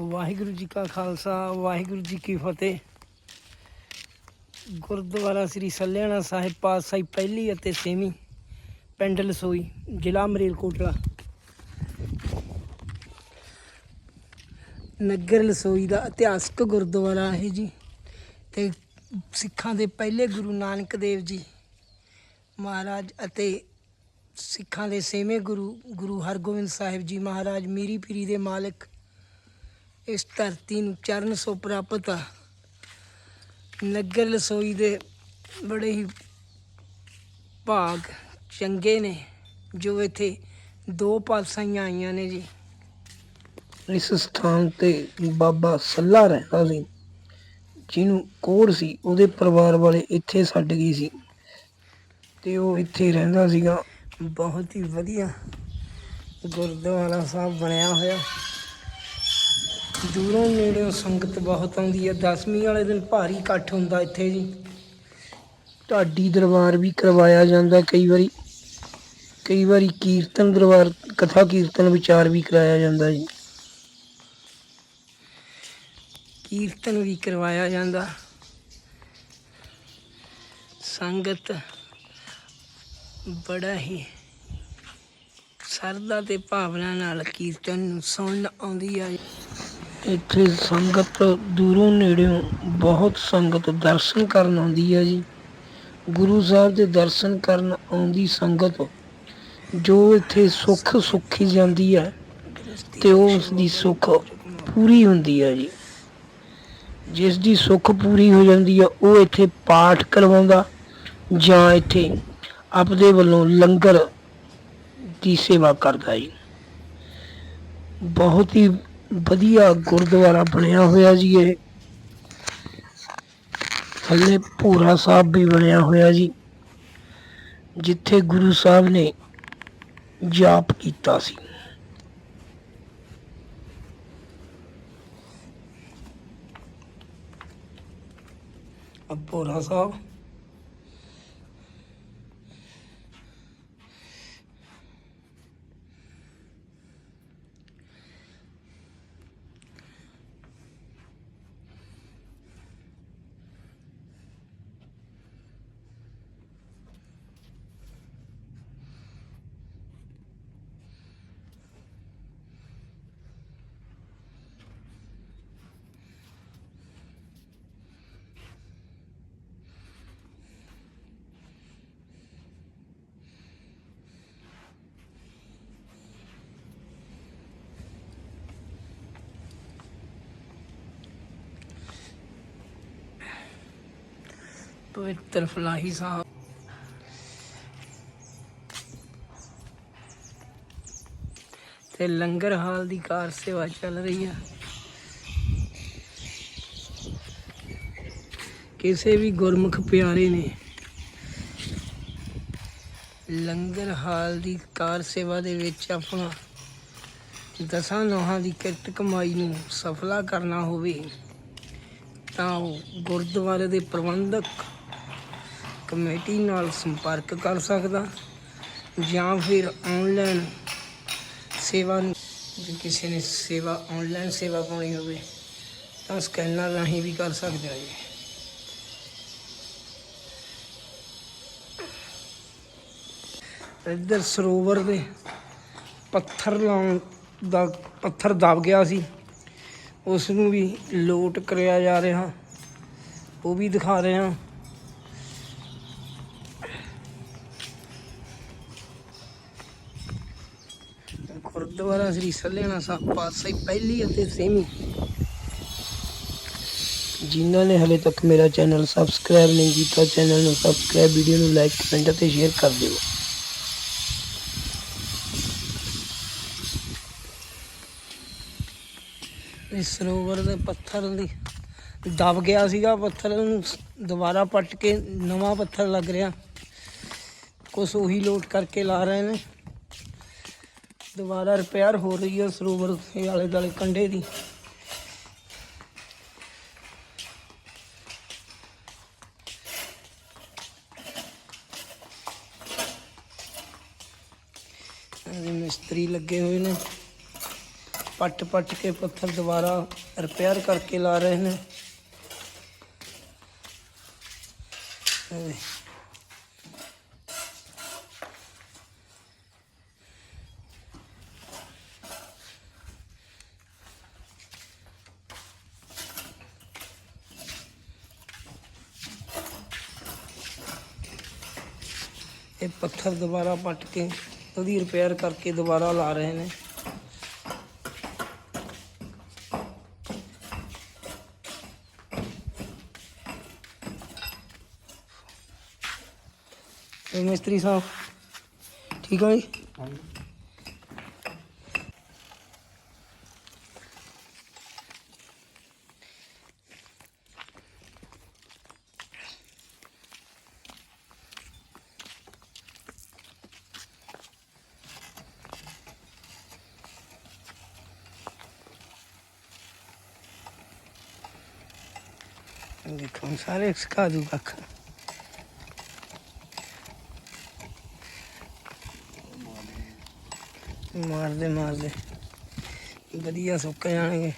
ਵਾਹਿਗੁਰੂ ਜੀ ਕਾ ਖਾਲਸਾ, ਵਾਹਿਗੁਰੂ ਜੀ ਕੀ ਫਤਿਹ। ਗੁਰਦੁਆਰਾ ਸ੍ਰੀ ਸੱਲਿਆਣਾ ਸਾਹਿਬ ਪਾਤਸ਼ਾਹੀ ਪਹਿਲੀ ਅਤੇ ਛੇਵੀਂ ਪਿੰਡ ਲਸੋਈ, ਜ਼ਿਲ੍ਹਾ ਮਰੇਲਕੋਟਲਾ। ਨਗਰ ਲਸੋਈ ਦਾ ਇਤਿਹਾਸਕ ਗੁਰਦੁਆਰਾ ਹੈ ਜੀ ਤੇ ਸਿੱਖਾਂ ਦੇ ਪਹਿਲੇ ਗੁਰੂ ਨਾਨਕ ਦੇਵ ਜੀ ਮਹਾਰਾਜ ਅਤੇ ਸਿੱਖਾਂ ਦੇ ਛੇਵੇਂ ਗੁਰੂ ਗੁਰੂ ਹਰਗੋਬਿੰਦ ਸਾਹਿਬ ਜੀ ਮਹਾਰਾਜ ਮੀਰੀ ਪੀਰੀ ਦੇ ਮਾਲਕ ਇਸ ਧਰਤੀ ਨੂੰ ਚਰਨ ਸੋ ਪ੍ਰਾਪਤ ਆ। ਨਗਰ ਲਸੋਈ ਦੇ ਬੜੇ ਹੀ ਭਾਗ ਚੰਗੇ ਨੇ ਜੋ ਇੱਥੇ ਦੋ ਪਾਤਸ਼ਾਹੀਆਂ ਆਈਆਂ ਨੇ ਜੀ। ਇਸ ਸਥਾਨ ਤੇ ਬਾਬਾ ਸੱਲਾ ਰਹਿੰਦਾ ਸੀ ਜਿਹਨੂੰ ਕੋੜ ਸੀ ਉਹਦੇ ਪਰਿਵਾਰ ਵਾਲੇ ਇੱਥੇ ਛੱਡ ਗਈ ਸੀ। ਤੇ ਉਹ ਇੱਥੇ ਰਹਿੰਦਾ ਸੀਗਾ। ਬਹੁਤ ਹੀ ਵਧੀਆ ਗੁਰਦੁਆਰਾ ਸਾਹਿਬ ਬਣਿਆ ਹੋਇਆ। ਦੂਰੋਂ ਨੇੜਿਓਂ ਸੰਗਤ ਬਹੁਤ ਆਉਂਦੀ ਹੈ। ਦਸਵੀਂ ਵਾਲੇ ਦਿਨ ਭਾਰੀ ਇਕੱਠ ਹੁੰਦਾ ਇੱਥੇ ਜੀ। ਢਾਡੀ ਦਰਬਾਰ ਵੀ ਕਰਵਾਇਆ ਜਾਂਦਾ। ਕਈ ਵਾਰੀ ਕਈ ਵਾਰੀ ਕੀਰਤਨ ਦਰਬਾਰ, ਕਥਾ ਕੀਰਤਨ ਵਿਚਾਰ ਵੀ ਕਰਾਇਆ ਜਾਂਦਾ ਜੀ। ਕੀਰਤਨ ਵੀ ਕਰਵਾਇਆ ਜਾਂਦਾ। ਸੰਗਤ ਬੜਾ ਹੀ ਸਰਦਾ ਤੇ ਭਾਵਨਾ ਨਾਲ ਕੀਰਤਨ ਨੂੰ ਸੁਣਨ ਆਉਂਦੀ ਆ। ਇੱਥੇ ਸੰਗਤ ਦੂਰੋਂ ਨੇੜਿਓਂ ਬਹੁਤ ਸੰਗਤ ਦਰਸ਼ਨ ਕਰਨ ਆਉਂਦੀ ਹੈ ਜੀ। ਗੁਰੂ ਸਾਹਿਬ ਦੇ ਦਰਸ਼ਨ ਕਰਨ ਆਉਂਦੀ ਸੰਗਤ ਜੋ ਇੱਥੇ ਸੁੱਖ ਸੁੱਖੀ ਜਾਂਦੀ ਹੈ ਤੇ ਉਸ ਦੀ ਸੁੱਖ ਪੂਰੀ ਹੁੰਦੀ ਹੈ ਜੀ। ਜਿਸ ਦੀ ਸੁੱਖ ਪੂਰੀ ਹੋ ਜਾਂਦੀ ਹੈ ਉਹ ਇੱਥੇ ਪਾਠ ਕਰਵਾਉਂਦਾ ਜਾਂ ਇੱਥੇ ਆਪਦੇ ਵੱਲੋਂ ਲੰਗਰ ਦੀ ਸੇਵਾ ਕਰਦਾ ਜੀ। ਬਹੁਤ ਹੀ ਵਧੀਆ ਗੁਰਦੁਆਰਾ ਬਣਿਆ ਹੋਇਆ ਜੀ ਇਹ। ਥੱਲੇ ਭੂਰਾ ਸਾਹਿਬ ਵੀ ਬਣਿਆ ਹੋਇਆ ਜੀ, ਜਿੱਥੇ ਗੁਰੂ ਸਾਹਿਬ ਨੇ ਜਾਪ ਕੀਤਾ ਸੀ। ਭੋਰਾ ਸਾਹਿਬ ਪਵਿੱਤਰ ਫਲਾਹੀ ਸਾਹਿਬ। ਤੇ ਲੰਗਰ ਹਾਲ ਦੀ ਕਾਰ ਸੇਵਾ ਚੱਲ ਰਹੀ ਆ। ਕਿਸੇ ਵੀ ਗੁਰਮੁਖ ਪਿਆਰੇ ਨੇ ਲੰਗਰ ਹਾਲ ਦੀ ਕਾਰ ਸੇਵਾ ਦੇ ਵਿੱਚ ਆਪਣਾ ਦਸਾਂ ਨੋਹਾਂ ਦੀ ਕਿਰਤ ਕਮਾਈ ਨੂੰ ਸਫਲਾ ਕਰਨਾ ਹੋਵੇ, ਤਾਂ ਉਹ ਗੁਰਦੁਆਰੇ ਦੇ ਪ੍ਰਬੰਧਕ ਕਮੇਟੀ ਨਾਲ ਸੰਪਰਕ ਕਰ ਸਕਦਾ ਜਾਂ ਫਿਰ ਆਨਲਾਈਨ ਸੇਵਾ ਜੇ ਕਿਸੇ ਨੇ ਸੇਵਾ ਆਨਲਾਈਨ ਸੇਵਾ ਪਾਉਣੀ ਹੋਵੇ, ਤਾਂ ਸਕੈਨਰ ਰਾਹੀਂ ਵੀ ਕਰ ਸਕਦੇ ਆ ਜੀ। ਇੱਧਰ ਸਰੋਵਰ ਦੇ ਪੱਥਰ ਲਾਉਣ ਦਾ ਪੱਥਰ ਦਬ ਗਿਆ ਸੀ। ਉਸ ਨੂੰ ਵੀ ਲੋਟ ਕਰਿਆ ਜਾ ਰਿਹਾ। ਉਹ ਵੀ ਦਿਖਾ ਰਹੇ ਹਾਂ। ਗੁਰਦੁਆਰਾ ਸ੍ਰੀ ਸੱਲੇਣਾ ਸਾਹਿਬ ਪਾਤਸ਼ਾਹੀ ਪਹਿਲੀ ਅਤੇ ਛੇਵੀਂ ਜਿਨ੍ਹਾਂ ਨੇ ਹਲੇ ਤੱਕ ਮੇਰਾ ਚੈਨਲ ਸਬਸਕ੍ਰਾਈਬ ਨਹੀਂ ਕੀਤਾ, ਚੈਨਲ ਨੂੰ ਸਬਸਕ੍ਰਾਈਬ, ਵੀਡੀਓ ਨੂੰ ਲਾਈਕ, ਕਮੈਂਟ ਅਤੇ ਸ਼ੇਅਰ ਕਰ ਦਿਓ। ਇਸ ਸਰੋਵਰ ਦੇ ਪੱਥਰ ਦੀ ਦਬ ਗਿਆ ਸੀਗਾ, ਪੱਥਰ ਨੂੰ ਦੁਬਾਰਾ ਪੱਟ ਕੇ ਨਵਾਂ ਪੱਥਰ ਲੱਗ ਰਿਹਾ। ਕੁਛ ਉਹੀ ਲੋਟ ਕਰਕੇ ਲਾ ਰਹੇ ਨੇ। ਦੁਬਾਰਾ ਰਿਪੇਅਰ ਹੋ ਰਹੀ ਹੈ ਸਰੋਵਰ ਦੇ ਆਲੇ ਦੁਆਲੇ ਕੰਢੇ ਦੀ। ਮਿਸਤਰੀ ਲੱਗੇ ਹੋਏ ਨੇ। ਪੱਟ ਪੱਟ ਕੇ ਪੱਥਰ ਦੁਬਾਰਾ ਰਿਪੇਅਰ ਕਰਕੇ ਲਾ ਰਹੇ ਨੇ। ਇਹ ਪੱਥਰ ਦੁਬਾਰਾ ਪੱਟ ਕੇ ਉਹਦੀ ਰਿਪੇਅਰ ਕਰਕੇ ਦੁਬਾਰਾ ਲਾ ਰਹੇ ਨੇ। ਮਿਸਤਰੀ ਸਾਹਿਬ, ਠੀਕ ਹੋ ਜੀ? ਦੇਖੋ ਸਾਰੇ ਸਿਖਾ ਦੂ ਕੱਖ ਮਾਰਦੇ ਮਾਰਦੇ। ਵਧੀਆ ਸੁੱਕ ਜਾਣਗੇ।